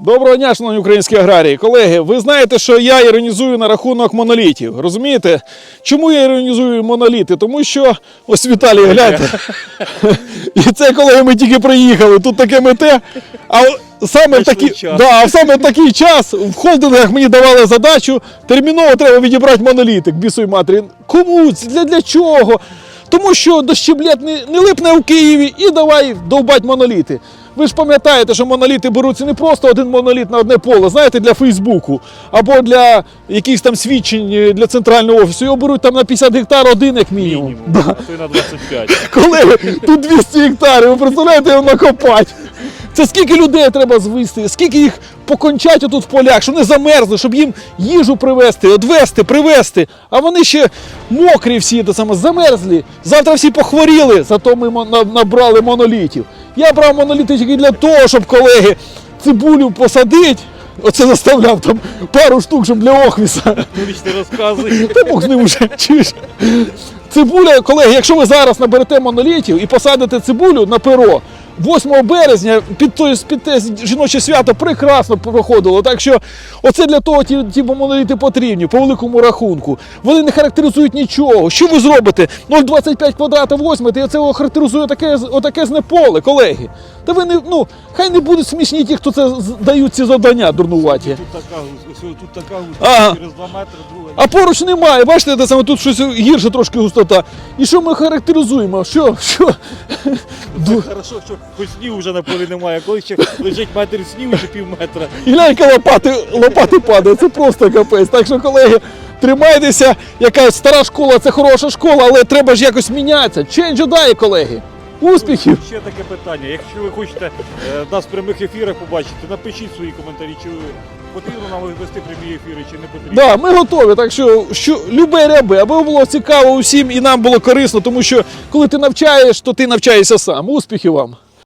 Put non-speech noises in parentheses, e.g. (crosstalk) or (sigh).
Доброго дня, шановні українські аграрії. Колеги, ви знаєте, що я іронізую на рахунок монолітів. Розумієте? Чому я іронізую моноліти? Тому що ось Віталій, гляньте. (laughs) І це колеги ми тільки приїхали. Тут таке мете. А саме в час. да, а саме в такий час в холдингах мені давали задачу. Терміново треба відібрати монолітик, бісуй матері. Кому? Для, для чого? Тому що дощеблет не, не липне в Києві і давай довбать моноліти. Ви ж пам'ятаєте, що моноліти беруться не просто один моноліт на одне поле, знаєте, для Фейсбуку або для якихось там свідчень е, для центрального офісу. Його беруть там на 50 гектар один як мінімум. Мінімум, Да. а то й на 25. (laughs) Колеги, тут 200 гектарів, ви представляєте його накопати. Це скільки людей треба звести, скільки їх покончать отут в полях, щоб не замерзли, щоб їм їжу привезти, одвести, привезти. А вони ще мокрі всі, те саме, замерзлі. Завтра всі похворіли, зато ми набрали монолітів. Я брав моноліти тільки для того, щоб колеги цибулю посадити. Оце заставляв там пару штук, щоб для охвіса. Ну, ніч. Та Бог з ним вже чуєш. Цибуля, колеги, якщо ви зараз наберете монолітів і посадите цибулю на перо, 8 березня під, той, під те жіноче свято прекрасно проходило. Так що оце для того ті, ті моноліти потрібні, по великому рахунку. Вони не характеризують нічого. Що ви зробите? 0,25 квадрата возьмете, і це характеризує таке, отаке зне поле, колеги. Та ви не, ну, хай не будуть смішні ті, хто це дають ці завдання дурнуваті. Тут така тут така Ага. через 2 метри друга. А поруч немає, бачите, те саме тут щось гірше трошки густота. І що ми характеризуємо? Що? Що? Дуже хорошо, що хоч снігу вже на полі немає, коли ще лежить метр снігу чи пів метра. І глянька лопати, лопати падає, це просто капець. Так що, колеги, тримайтеся, якась стара школа це хороша школа, але треба ж якось мінятися. Change die, колеги. Успіхів! Ще таке питання. Якщо ви хочете е, нас в прямих ефірах побачити, напишіть свої коментарі, чи потрібно нам вести прямі ефіри, чи не потрібно. Да, ми готові. Так що, що любе ряби, аби було цікаво усім і нам було корисно, тому що коли ти навчаєш, то ти навчаєшся сам. Успіхів вам!